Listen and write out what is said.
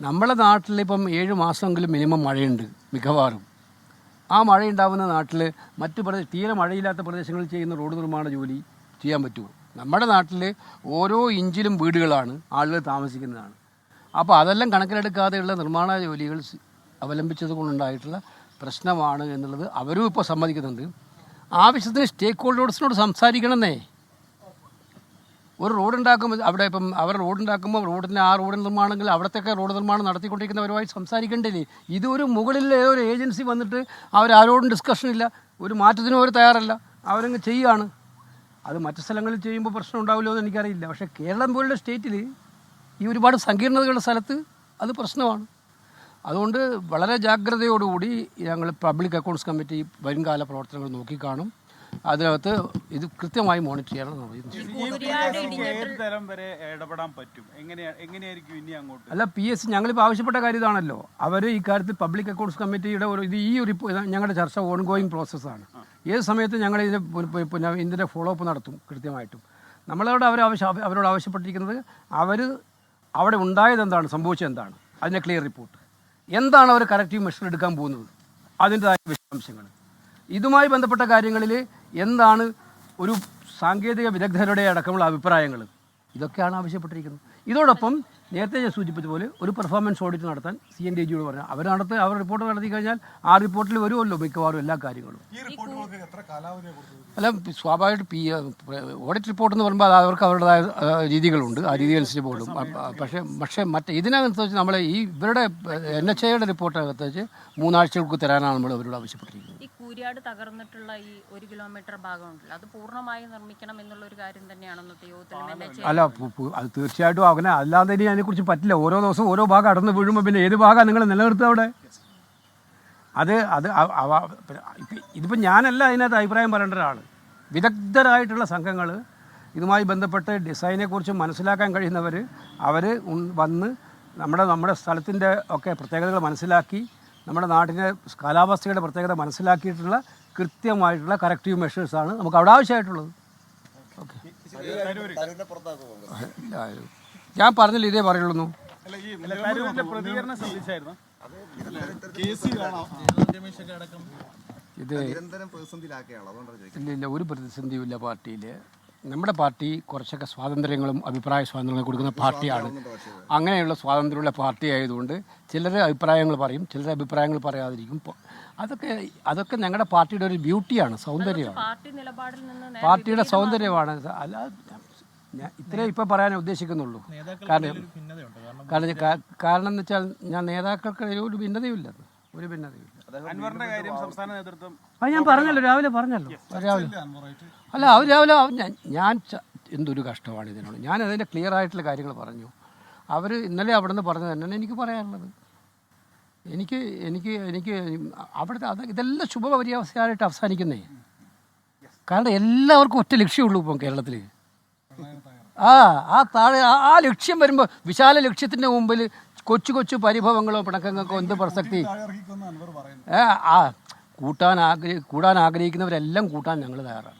നമ്മളെ നാട്ടിൽ ഇപ്പം ഏഴ് മാസമെങ്കിലും മിനിമം മഴയുണ്ട് മിക്കവാറും. ആ മഴയുണ്ടാവുന്ന നാട്ടിൽ മറ്റ് പ്രദേശ തീരെ മഴയില്ലാത്ത പ്രദേശങ്ങളിൽ ചെയ്യുന്ന റോഡ് നിർമ്മാണ ജോലി ചെയ്യാൻ പറ്റുമോ നമ്മുടെ നാട്ടിൽ ഓരോ ഇഞ്ചിലും വീടുകളാണ് ആളുകൾ താമസിക്കുന്നതാണ്. അപ്പോൾ അതെല്ലാം കണക്കിലെടുക്കാതെയുള്ള നിർമ്മാണ ജോലികൾ അവലംബിച്ചത് കൊണ്ടുണ്ടായിട്ടുള്ള പ്രശ്നമാണ് എന്നുള്ളത് അവരും ഇപ്പോൾ സമ്മതിക്കുന്നുണ്ട്. ആവശ്യത്തിന് സ്റ്റേക്ക് ഹോൾഡേഴ്സിനോട് സംസാരിക്കണമെന്നേ. ഒരു റോഡ് ഉണ്ടാക്കുമ്പോൾ അവിടെ ഇപ്പം അവർ റോഡ് ഉണ്ടാക്കുമ്പോൾ റോഡിന് ആ റോഡ് നിർമ്മാണമെങ്കിൽ അവിടത്തൊക്കെ റോഡ് നിർമ്മാണം നടത്തിക്കൊണ്ടിരിക്കുന്നവരുമായി സംസാരിക്കേണ്ടില്ലേ? ഇതൊരു മുകളിൽ ഒരു ഏജൻസി വന്നിട്ട് അവരാരോടും ഡിസ്കഷൻ ഇല്ല. ഒരു മാറ്റത്തിനും അവർ തയ്യാറല്ല. അവരങ്ങ് ചെയ്യുകയാണ് അത് മറ്റു സ്ഥലങ്ങളിൽ ചെയ്യുമ്പോൾ പ്രശ്നം ഉണ്ടാവില്ലോ എന്ന് എനിക്കറിയില്ല. പക്ഷേ കേരളം പോലുള്ള സ്റ്റേറ്റിൽ ഈ ഒരുപാട് സങ്കീർണതകളുടെ സ്ഥലത്ത് അത് പ്രശ്നമാണ്. അതുകൊണ്ട് വളരെ ജാഗ്രതയോടുകൂടി ഞങ്ങൾ പബ്ലിക് അക്കൗണ്ട്സ് കമ്മിറ്റി വരുംകാല പ്രവർത്തനങ്ങൾ നോക്കിക്കാണും അതിനകത്ത് ഇത് കൃത്യമായി മോണിറ്റർ ചെയ്യണം ഏത് തരം വരെ ഇടപെടാൻ പറ്റും? എങ്ങനെയാ എങ്ങനെയായിരിക്കും ഇനി അങ്ങോട്ട്? അല്ല പി എസ് സി ഞങ്ങളിപ്പോൾ ആവശ്യപ്പെട്ട കാര്യം ഇതാണല്ലോ. അവർ ഈ കാര്യത്തിൽ പബ്ലിക് അക്കൗണ്ട്സ് കമ്മിറ്റിയുടെ ഒരു ഇത് ഈ ഒരു ഞങ്ങളുടെ ചർച്ച ഓൺഗോയിങ് പ്രോസസ്സാണ് ഏത് സമയത്ത് ഞങ്ങൾ ഇതിന്റെ പിന്നെ ഇതിന്റെ ഫോളോ അപ്പ് നടത്തും കൃത്യമായിട്ടും. നമ്മളോട് അവർ ആവശ്യം അവരോട് ആവശ്യപ്പെട്ടിരിക്കുന്നത് അവർ അവിടെ ഉണ്ടായത് എന്താണ് സംഭവിച്ചത് എന്താണ്? അതിന്റെ ക്ലിയർ റിപ്പോർട്ട് എന്താണ് അവർ കറക്റ്റീവ് മെഷർ എടുക്കാൻ പോകുന്നത്? അതിന്റെതായ വിശദാംശങ്ങൾ. ഇതുമായി ബന്ധപ്പെട്ട കാര്യങ്ങളിൽ എന്താണ് ഒരു സാങ്കേതിക വിദഗ്ധരുടെ അടക്കമുള്ള അഭിപ്രായങ്ങൾ? ഇതൊക്കെയാണ് ആവശ്യപ്പെട്ടിരിക്കുന്നത്. ഇതോടൊപ്പം നേരത്തെ ഞാൻ സൂചിപ്പിച്ചതുപോലെ ഒരു പെർഫോമൻസ് ഓഡിറ്റ് നടത്താൻ സി എൻ ഡി ജിയോട് പറഞ്ഞു അവർ നടത്തി അവർ റിപ്പോർട്ട് നടത്തി കഴിഞ്ഞാൽ ആ റിപ്പോർട്ടിൽ വരുമല്ലോ മിക്കവാറും എല്ലാ കാര്യങ്ങളും. അല്ല സ്വാഭാവികമായിട്ട് പി ഓഡിറ്റ് റിപ്പോർട്ട് എന്ന് പറയുമ്പോൾ അത് അവർക്ക് അവരുടേതായ രീതികളുണ്ട്. ആ രീതി അനുസരിച്ച് പോകും. പക്ഷേ പക്ഷേ മറ്റേ ഇതിനകത്ത് വെച്ച് നമ്മളെ ഈ ഇവരുടെ എൻ എച്ച് ഐയുടെ റിപ്പോർട്ടിനകത്ത് വെച്ച് മൂന്നാഴ്ചകൾക്ക് തരാനാണ് നമ്മൾ അവരോട് ആവശ്യപ്പെട്ടിരിക്കുന്നത്. കൂരിയാട് തകർന്നിട്ടുള്ള ഈ ഒരു കിലോമീറ്റർ ഭാഗമുണ്ടല്ലോ. അത് പൂർണമായി നിർമ്മിക്കണം എന്നുള്ള ഒരു കാര്യം തന്നെയാണ് ഇന്നത്തെ യോഗത്തിൽ അല്ല അത് തീർച്ചയായിട്ടും അങ്ങനെ അല്ലാതെ ഇനി അതിനെക്കുറിച്ച് പറ്റില്ല. ഓരോ ദിവസവും ഓരോ ഭാഗം അടന്ന് വീഴുമ്പോൾ പിന്നെ ഏത് ഭാഗം നിങ്ങൾ നിലനിർത്തുക അവിടെ? അത് അത് ഇതിപ്പോൾ ഞാനല്ല അതിനകത്ത് അഭിപ്രായം പറയേണ്ട ഒരാൾ വിദഗ്ധരായിട്ടുള്ള സംഘങ്ങൾ ഇതുമായി ബന്ധപ്പെട്ട് ഡിസൈനെക്കുറിച്ച് മനസ്സിലാക്കാൻ കഴിയുന്നവർ അവർ വന്ന് നമ്മുടെ നമ്മുടെ സ്ഥലത്തിന്റെ ഒക്കെ പ്രത്യേകതകൾ മനസ്സിലാക്കി നമ്മുടെ നാട്ടിലെ കാലാവസ്ഥയുടെ പ്രത്യേകത മനസ്സിലാക്കിയിട്ടുള്ള കൃത്യമായിട്ടുള്ള കറക്റ്റീവ് മെഷേഴ്സാണ് നമുക്ക് അവിടെ ആവശ്യമായിട്ടുള്ളത്. ഞാൻ പറഞ്ഞില്ല ഇതേ പറയുള്ളൂ ഇത് ഇല്ല ഒരു പ്രതിസന്ധിയും ഇല്ല പാർട്ടിയിൽ നമ്മുടെ പാർട്ടി കുറച്ചൊക്കെ സ്വാതന്ത്ര്യങ്ങളും അഭിപ്രായ സ്വാതന്ത്ര്യങ്ങളും കൊടുക്കുന്ന പാർട്ടിയാണ്. അങ്ങനെയുള്ള സ്വാതന്ത്ര്യമുള്ള പാർട്ടി ആയതുകൊണ്ട് ചിലർ അഭിപ്രായങ്ങൾ പറയും ചിലർ അഭിപ്രായങ്ങൾ പറയാതിരിക്കും. അതൊക്കെ അതൊക്കെ ഞങ്ങളുടെ പാർട്ടിയുടെ ഒരു ബ്യൂട്ടിയാണ് സൗന്ദര്യമാണ്. പാർട്ടിയുടെ സൗന്ദര്യമാണ്. അല്ല ഞാൻ ഇത്രേ ഇപ്പം പറയാനേ ഉദ്ദേശിക്കുന്നുള്ളൂ. കാരണം കാരണം കാരണം എന്ന് വെച്ചാൽ ഞാൻ നേതാക്കൾക്ക് ഒരു ഭിന്നതയുമില്ല. ഒരു ഭിന്നതയുമില്ല. അൻവറിന്റെ കാര്യം സംസ്ഥാന നേതൃത്വം അത് ഞാൻ പറഞ്ഞല്ലോ രാവിലെ പറഞ്ഞല്ലോ. രാവിലെ. അല്ല അവർ രാവിലെ ഞാൻ എന്തൊരു കഷ്ടമാണ് ഇതിനോട്. ഞാൻ അതിന്റെ ക്ലിയർ ആയിട്ടുള്ള കാര്യങ്ങൾ പറഞ്ഞു. അവർ ഇന്നലെ അവിടെ നിന്ന് പറഞ്ഞത് തന്നെയാണ് എനിക്ക് പറയാനുള്ളത്. എനിക്ക് എനിക്ക് എനിക്ക് അവിടുത്തെ അത് ഇതെല്ലാം ശുഭപര്യാവസ്ഥയായിട്ട് അവസാനിക്കുന്നേ. കാരണം എല്ലാവർക്കും ഒറ്റ ലക്ഷ്യമുള്ളൂ ഇപ്പം കേരളത്തിൽ ആ ആ താഴെ ആ- ലക്ഷ്യം വരുമ്പോൾ വിശാല ലക്ഷ്യത്തിന്റെ മുമ്പിൽ കൊച്ചു കൊച്ചു പരിഭവങ്ങളോ പിണക്കങ്ങൾക്കോ എന്ത് പ്രസക്തി? ആ കൂട്ടാൻ ആഗ്രഹി കൂടാൻ ആഗ്രഹിക്കുന്നവരെല്ലാം കൂട്ടാൻ ഞങ്ങൾ തയ്യാറാണ്.